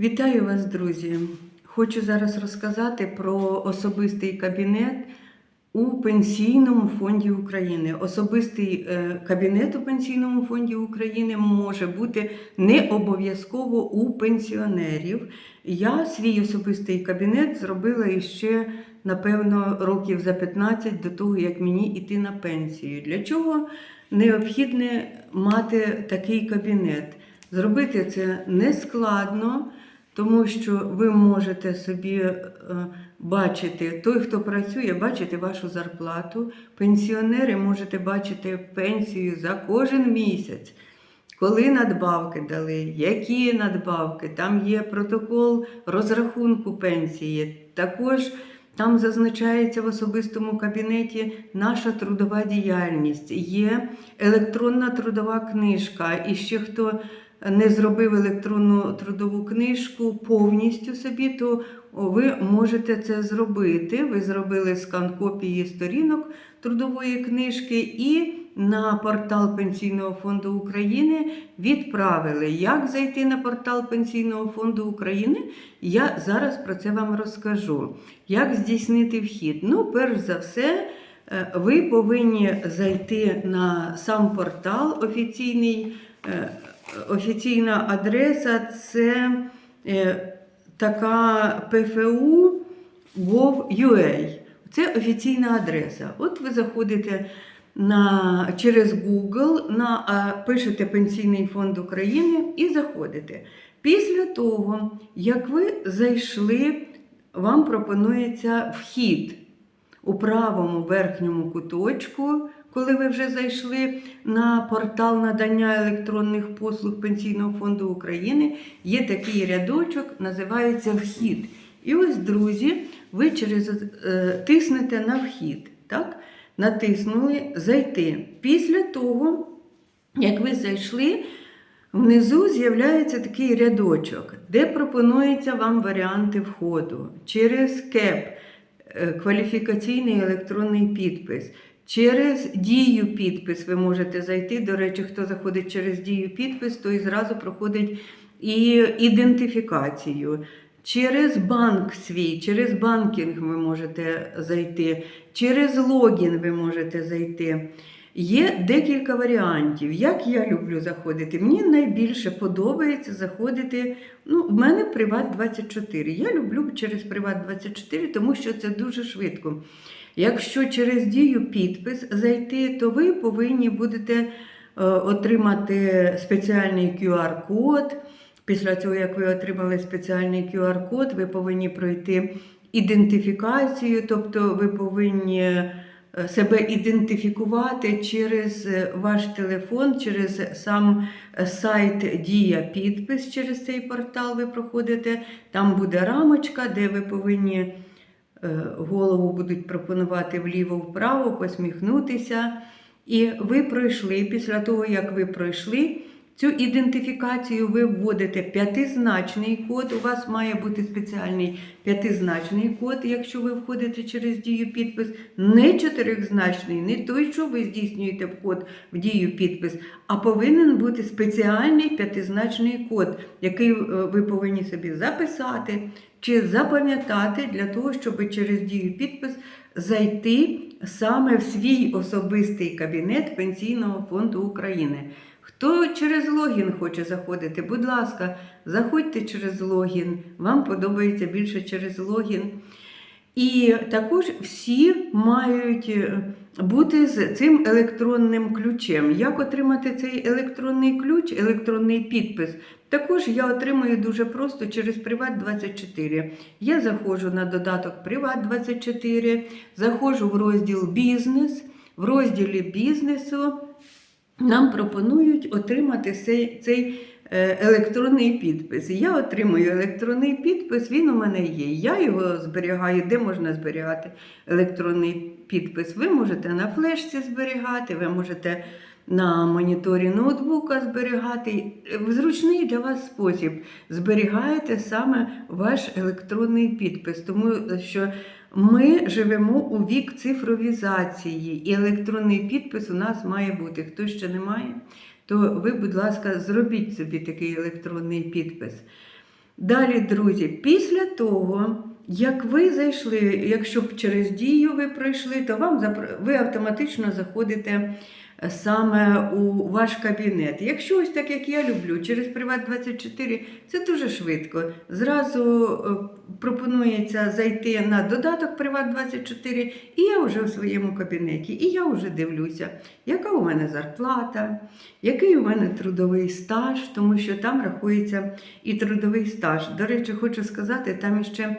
Вітаю вас, друзі! Хочу зараз розказати про особистий кабінет у Пенсійному фонді України. Особистий е, кабінет у Пенсійному фонді України може бути не обов'язково у пенсіонерів. Я свій особистий кабінет зробила іще, напевно, років за 15 до того, як мені йти на пенсію. Для чого необхідно мати такий кабінет? Зробити це не складно. Тому що ви можете собі е, бачити, той, хто працює, бачити вашу зарплату. Пенсіонери можете бачити пенсію за кожен місяць. Коли надбавки дали, які надбавки, там є протокол розрахунку пенсії. Також там зазначається в особистому кабінеті наша трудова діяльність, є електронна трудова книжка. І ще хто не зробив електронну трудову книжку повністю собі, то ви можете це зробити. Ви зробили скан копії сторінок трудової книжки і на портал Пенсійного фонду України відправили. Як зайти на портал Пенсійного фонду України? Я зараз про це вам розкажу. Як здійснити вхід? Ну, перш за все, е, ви повинні зайти на сам портал офіційний. Офіційна адреса це е, така ПФУ Gov.ua. Це офіційна адреса. От ви заходите на, через Google, на, пишете Пенсійний фонд України і заходите. Після того, як ви зайшли, вам пропонується вхід у правому верхньому куточку. Коли ви вже зайшли на портал надання електронних послуг Пенсійного фонду України, є такий рядочок, називається Вхід. І ось, друзі, ви через е, тиснете на вхід. Так? Натиснули Зайти. Після того, як ви зайшли, внизу з'являється такий рядочок, де пропонуються вам варіанти входу через КЕП, е, кваліфікаційний електронний підпис. Через дію підпис ви можете зайти. До речі, хто заходить через дію підпис, той зразу проходить і ідентифікацію. Через банк свій, через банкінг ви можете зайти, через логін ви можете зайти. Є декілька варіантів. Як я люблю заходити? Мені найбільше подобається заходити. Ну, в мене Приват 24. Я люблю через Приват 24, тому що це дуже швидко. Якщо через дію підпис зайти, то ви повинні будете е, отримати спеціальний QR-код. Після цього, як ви отримали спеціальний QR-код, ви повинні пройти ідентифікацію, тобто ви повинні себе ідентифікувати через е, ваш телефон, через сам сайт Дія Підпис, через цей портал ви проходите. Там буде рамочка, де ви повинні. Е, голову будуть пропонувати вліво-вправо, посміхнутися. І ви пройшли, після того, як ви пройшли цю ідентифікацію, ви вводите п'ятизначний код. У вас має бути спеціальний п'ятизначний код, якщо ви входите через дію підпис, не чотиризначний, не той, що ви здійснюєте вход в дію підпис, а повинен бути спеціальний п'ятизначний код, який е, ви повинні собі записати чи запам'ятати для того, щоб через дію підпис зайти саме в свій особистий кабінет Пенсійного фонду України. Хто через логін хоче заходити, будь ласка, заходьте через логін. Вам подобається більше через логін. І також всі мають е, бути з цим електронним ключем. Як отримати цей електронний ключ, електронний підпис? Також я отримую дуже просто через Приват24. Я заходжу на додаток Приват24, заходжу в розділ Бізнес. В розділі бізнесу нам пропонують отримати цей, цей е, електронний підпис. Я отримую електронний підпис, він у мене є. Я його зберігаю, де можна зберігати електронний підпис. Ви можете на флешці зберігати, ви можете на моніторі ноутбука зберігати. В зручний для вас спосіб зберігаєте саме ваш електронний підпис, тому що ми живемо у вік цифровізації, і електронний підпис у нас має бути. Хто ще не має, то ви, будь ласка, зробіть собі такий електронний підпис. Далі, друзі, після того, як ви зайшли, якщо б через дію ви пройшли, то вам ви автоматично заходите саме у ваш кабінет. Якщо ось так, як я люблю, через Приват 24 це дуже швидко. Зразу е, пропонується зайти на додаток Приват 24, і я вже у своєму кабінеті, і я вже дивлюся, яка у мене зарплата, який у мене трудовий стаж, тому що там рахується і трудовий стаж. До речі, хочу сказати, там іще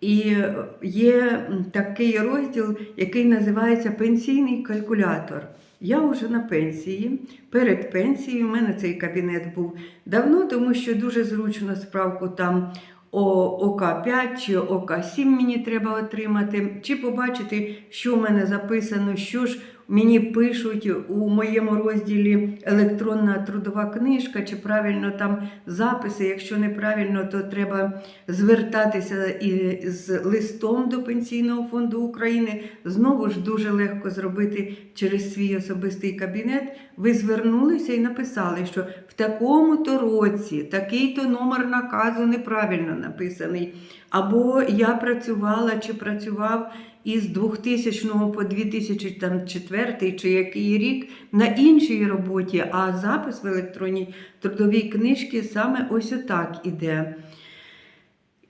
і є такий розділ, який називається пенсійний калькулятор. Я вже на пенсії. Перед пенсією в мене цей кабінет був давно, тому що дуже зручно справку там о ОК5 чи ОК7 мені треба отримати, чи побачити, що в мене записано, що ж мені пишуть у моєму розділі електронна трудова книжка, чи правильно там записи. Якщо неправильно, то треба звертатися і з листом до Пенсійного фонду України. Знову ж дуже легко зробити через свій особистий кабінет. Ви звернулися і написали, що в такому-то році такий-то номер наказу неправильно написаний. Або я працювала чи працював із 2000 по 2004 чи який рік на іншій роботі, а запис в електронній трудовій книжці саме ось отак іде.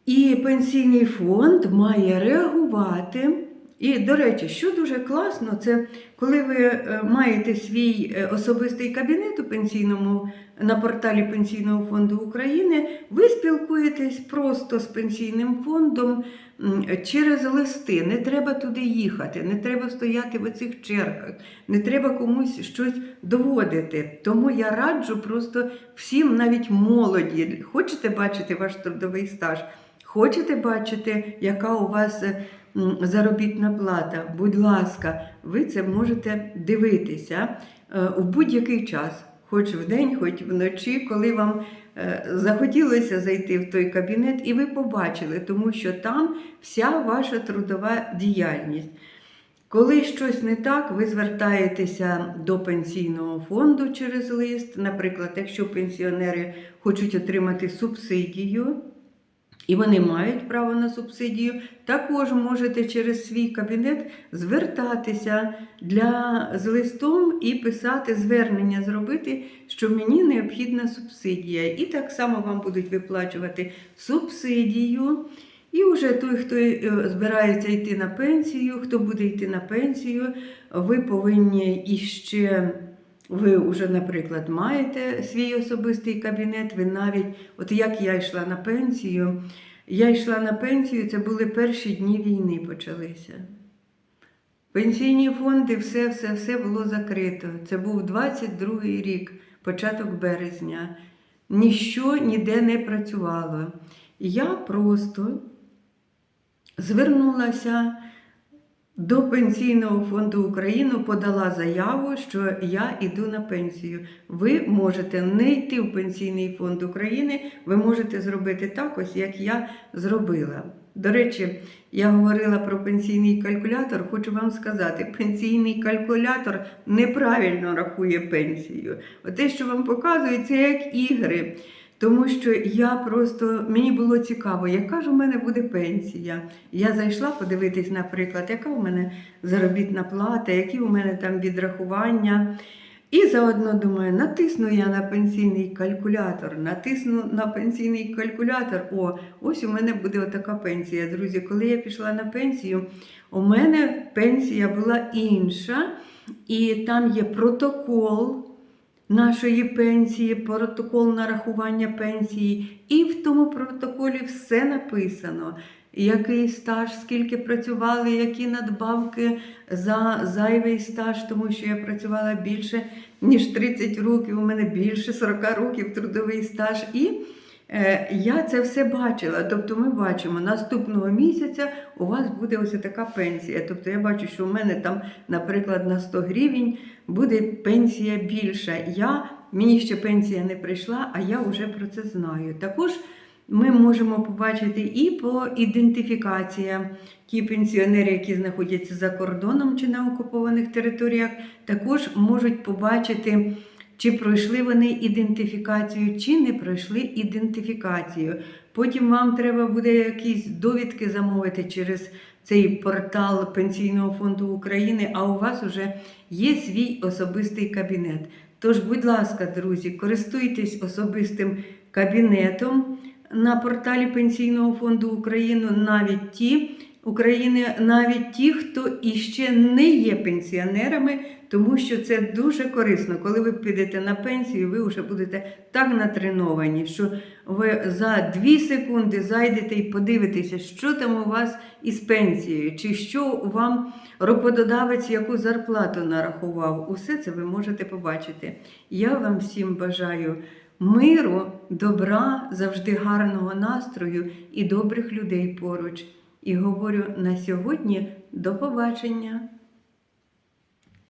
І пенсійний фонд має реагувати. І, до речі, що дуже класно, це коли ви е, маєте свій е, особистий кабінет у пенсійному на порталі Пенсійного фонду України, ви спілкуєтесь просто з пенсійним фондом через листи. Не треба туди їхати, не треба стояти в оцих чергах, не треба комусь щось доводити. Тому я раджу просто всім, навіть молоді, хочете бачити ваш трудовий стаж. Хочете бачити, яка у вас е, заробітна плата? Будь ласка, ви це можете дивитися е, в будь-який час, хоч вдень, хоч вночі, коли вам е, захотілося зайти в той кабінет, і ви побачили, тому що там вся ваша трудова діяльність. Коли щось не так, ви звертаєтеся до пенсійного фонду через лист. Наприклад, якщо пенсіонери хочуть отримати субсидію, і вони мають право на субсидію, також можете через свій кабінет звертатися для, з листом і писати звернення зробити, що мені необхідна субсидія. І так само вам будуть виплачувати субсидію. І вже той, хто е, збирається йти на пенсію, хто буде йти на пенсію, ви повинні іще. Ви вже, наприклад, маєте свій особистий кабінет, ви навіть, от як я йшла на пенсію, я йшла на пенсію, це були перші дні війни почалися. Пенсійні фонди, все, все, все було закрито. Це був 22-й рік, початок березня. Ніщо ніде не працювало. І я просто звернулася до Пенсійного фонду України подала заяву, що я йду на пенсію. Ви можете не йти в Пенсійний фонд України, ви можете зробити так, ось як я зробила. До речі, я говорила про пенсійний калькулятор. Хочу вам сказати, пенсійний калькулятор неправильно рахує пенсію. Те, що вам показують, це як ігри. Тому що я просто мені було цікаво, яка ж у мене буде пенсія. Я зайшла подивитись, наприклад, яка у мене заробітна плата, які у мене там відрахування. І заодно думаю, натисну я на пенсійний калькулятор, натисну на пенсійний калькулятор. О, ось у мене буде отака пенсія. Друзі, коли я пішла на пенсію, у мене пенсія була інша, і там є протокол нашої пенсії, протокол нарахування пенсії, і в тому протоколі все написано. Який стаж, скільки працювали, які надбавки за зайвий стаж, тому що я працювала більше ніж 30 років, у мене більше 40 років трудовий стаж. І я це все бачила. Тобто ми бачимо, наступного місяця у вас буде ось така пенсія. Тобто я бачу, що у мене там, наприклад, на 100 гривень буде пенсія більша. Я, мені ще пенсія не прийшла, а я вже про це знаю. Також ми можемо побачити і по ідентифікаціям ті пенсіонери, які знаходяться за кордоном чи на окупованих територіях, також можуть побачити. Чи пройшли вони ідентифікацію, чи не пройшли ідентифікацію. Потім вам треба буде якісь довідки замовити через цей портал Пенсійного фонду України, а у вас вже є свій особистий кабінет. Тож, будь ласка, друзі, користуйтесь особистим кабінетом на порталі Пенсійного фонду України, навіть ті України, навіть ті, хто іще не є пенсіонерами, тому що це дуже корисно. Коли ви підете на пенсію, ви вже будете так натреновані, що ви за 2 секунди зайдете і подивитеся, що там у вас із пенсією, чи що вам роботодавець яку зарплату нарахував. Усе це ви можете побачити. Я вам всім бажаю миру, добра, завжди гарного настрою і добрих людей поруч. І говорю на сьогодні до побачення.